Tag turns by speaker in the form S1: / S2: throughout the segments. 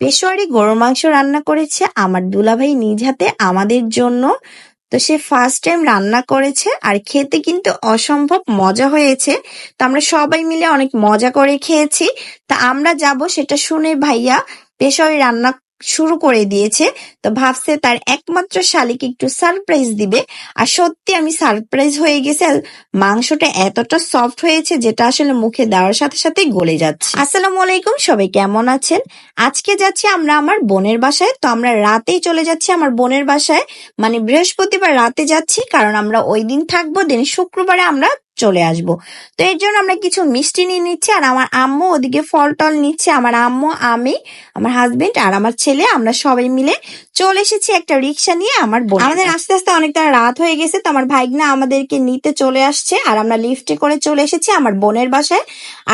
S1: পেশোয়ারি গরুর মাংস রান্না করেছে আমার দুলাভাই নিজ হাতে আমাদের জন্য। তো সে ফার্স্ট টাইম রান্না করেছে আর খেতে কিন্তু অসম্ভব মজা হয়েছে। তো আমরা সবাই মিলে অনেক মজা করে খেয়েছি। তা আমরা যাব সেটা শুনে ভাইয়া পেশোয়ারি রান্না শুরু করে দিয়েছে। তো ভাবছে তার একমাত্র শালিকে একটু সারপ্রাইজ দিবে। আর সত্যি আমি সারপ্রাইজ হয়ে গেছে। আর মাংসটা এতটা সফট হয়েছে যেটা আসলে মুখে দেওয়ার সাথে সাথে গলে যাচ্ছে। আসসালামু আলাইকুম, সবাই কেমন আছেন? আজকে যাচ্ছি আমরা আমার বোনের বাসায়। তো আমরা রাতেই চলে যাচ্ছি আমার বোনের বাসায়। মানে বৃহস্পতিবার রাতে যাচ্ছি কারণ আমরা ওই দিন থাকব। দিন শুক্রবারে আমরা চলে আসব। তো এর জন্য আমরা কিছু মিষ্টি নিয়ে নিচ্ছি আর আমার আম্মু ওদিকে ফল টল নিচ্ছে। আমার আম্মু আমি আমার হাজবেন্ড আর আমার ছেলে আমরা সবাই মিলে চলে এসেছি একটা রিক্সা নিয়ে আমার বোন আমাদের আস্তে আস্তে অনেকটা রাত হয়ে গেছে তো আমার ভাইগনা আমাদেরকে নিতে চলে আসছে আর আমরা লিফটে করে চলে এসেছি আমার বোনের বাসায়।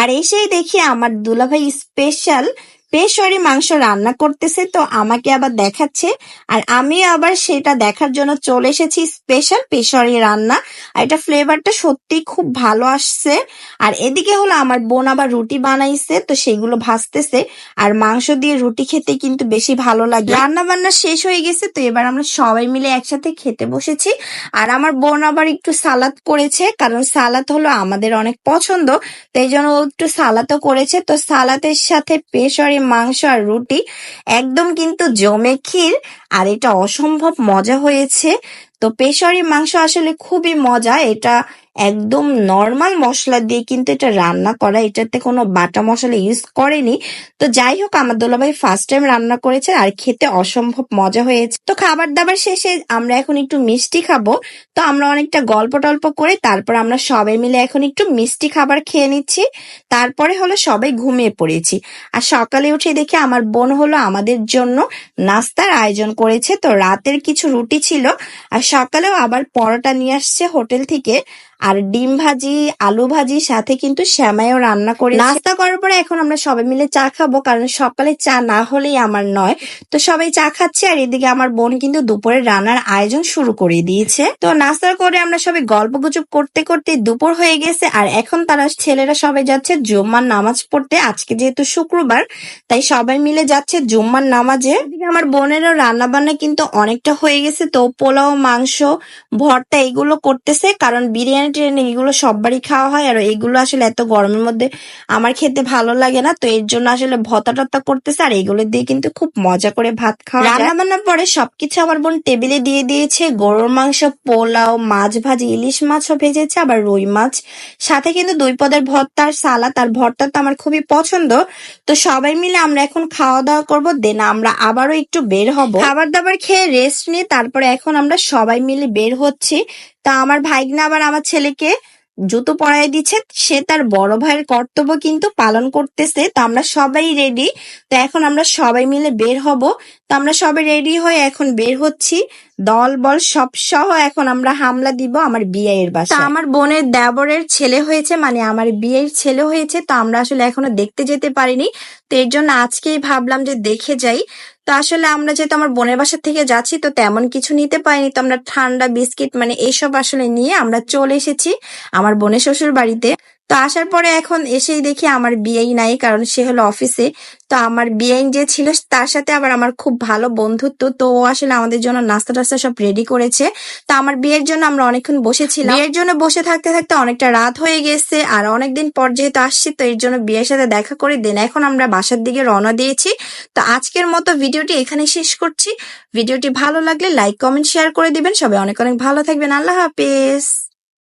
S1: আর এসেই দেখি আমার দুলাভাই স্পেশাল পেশরি মাংস রান্না করতেছে তো আমাকে আবার দেখাচ্ছে। আর আমি আবার সেটা দেখার জন্য চলে এসেছি স্পেশাল পেশরি রান্না। আর এটা ফ্লেভারটা সত্যি খুব ভালো আসছে। আর এদিকে হলো আমার বোন আবার রুটি বানাইছে, তো সেগুলো ভাজতেছে। আর মাংস দিয়ে রুটি খেতে কিন্তু বেশি ভালো লাগে। রান্না বান্না শেষ হয়ে গেছে, তো এবার আমরা সবাই মিলে একসাথে খেতে বসেছি। আর আমার বোন আবার একটু সালাদ করেছে, কারণ সালাদ হলো আমাদের অনেক পছন্দ তো এই জন্য একটু সালাদও করেছে। তো সালাদের সাথে পেশরি মাংস আর রুটি একদম কিন্তু জমে ক্ষীর আর এটা অসম্ভব মজা হয়েছে। তো পেশরি মাংস আসলে খুবই মজা, এটা একদম নর্মাল মশলা দিয়ে কিন্তু এটা রান্না করা, এটাতে কোনো বাটা মশলা ইউজ করেনি। তো যাই হোক, আমার দোলাভাই ফার্স্ট টাইম রান্না করেছে আর খেতে অসম্ভব মজা হয়েছে। তো খাবার দাবার শেষে আমরা এখন একটু মিষ্টি খাব। তো আমরা অনেকটা গল্প টল্প করে তারপর আমরা সবাই মিলে এখন একটু মিষ্টি খাবার খেয়ে নিচ্ছি। তারপরে হলো সবাই ঘুমিয়ে পড়েছি। আর সকালে উঠে দেখে আমার বোন হলো আমাদের জন্য নাস্তার আয়োজন করেছে। তো রাতের কিছু রুটি ছিল। আর সকালেও আবার পরোটা নিয়ে আসছে হোটেল থেকে। আর ডিম ভাজি, আলু ভাজি, সাথে কিন্তু শ্যামাইও রান্না করে নাস্তা করার পরে এখন আমরা সবাই মিলে চা খাব, কারণ সকালে চা না হলেই আমার নয়। তো সবাই চা খাচ্ছে, আর এদিকে আমার বোন কিন্তু দুপুরে রান্নার আয়োজন শুরু করে দিয়েছে। তো নাস্তা করে আমরা সবাই গল্প গুজব করতে করতে দুপুর হয়ে গেছে, আর এখন তারা ছেলেরা সবাই যাচ্ছে জুম্মার নামাজ পড়তে। আজকে যেহেতু শুক্রবার, তাই সবাই মিলে যাচ্ছে জুম্মার নামাজে। আমার বোনেরও রান্না বান্না কিন্তু অনেকটা হয়ে গেছে। তো পোলাও, মাংস, ভর্তা এগুলো করতেছে, কারণ বিরিয়ানি টিরিয়ানি এগুলো সববারই খাওয়া হয় আর এগুলো আসলে এত গরমের মধ্যে আমার খেতে ভালো লাগে না, তো এর জন্য আসলে ভর্তা টত্তা করতেছে আর এগুলো দিয়ে কিন্তু খুব মজা করে ভাত খাওয়া রান্না বান্নার পরে সবকিছু আমার বোন টেবিলে দিয়ে দিয়েছে, গরুর মাংস, পোলাও, মাছ ভাজি, ইলিশ মাছও ভেজেছে, আবার রুই মাছ, সাথে কিন্তু দুই পদের ভর্তা আর সালাদ আর ভর্তা তো আমার খুবই পছন্দ, তো সবাই মিলে আমরা এখন খাওয়া দাওয়া করব, দেন আমরা আবারও একটু বের হব। খাবার দাবার খেয়ে রেস্ট নিয়ে তারপরে এখন আমরা সবাই মিলে বের হচ্ছি তা আমার ভাইগনা আবার আমার ছেলেকে জুতো পরাই দিচ্ছে, সে তার বড় ভাইয়ের কর্তব্য কিন্তু পালন করতেছে, তো আমরা সবাই রেডি তো এখন আমরা সবাই মিলে বের হব। তো আমরা সবাই রেডি হয়ে এখন বের হচ্ছি। দল, বল সব সহ এখন আমরা হামলা দিব আমার বিয়ের বাসা আমার বোনের দেবরের ছেলে হয়েছে মানে আমার বিয়ের ছেলে হয়েছে, তো আমরা আসলে এখনও দেখতে যেতে পারিনি। তো এর জন্য আজকেই ভাবলাম যে দেখে যাই। তো আসলে আমরা যেহেতু আমার বোনের বাসা থেকে যাচ্ছি, তো তেমন কিছু নিতে পারিনি। তো আমরা ঠান্ডা, বিস্কিট মানে এইসব আসলে নিয়ে আমরা চলে এসেছি আমার বোনের শ্বশুর বাড়িতে তো আসার পরে এখন এসেই দেখি আমার বিয়েই নাই, কারণ সে হলো অফিসে। তো আমার বিয়েই যে ছিল, তার সাথে আবার আমার খুব ভালো বন্ধুত্ব। তো ও আসলে আমাদের জন্য নাস্তা টাস্তা সব রেডি করেছে। তো আমার বিয়ের জন্য আমরা অনেকক্ষণ বসেছিলাম। বিয়ের জন্য বসে থাকতে থাকতে অনেকটা রাত হয়ে গেছে, আর অনেকদিন পর যেহেতু আসছি, তো এর জন্য বিয়ের সাথে দেখা করে দেন। এখন আমরা বাসার দিকে রওনা দিয়েছি। তো আজকের মতো ভিডিওটি এখানে শেষ করছি। ভিডিওটি ভালো লাগলে লাইক কমেন্ট শেয়ার করে দিবেন। সবাই অনেক অনেক ভালো থাকবেন। আল্লাহ হাফেজ।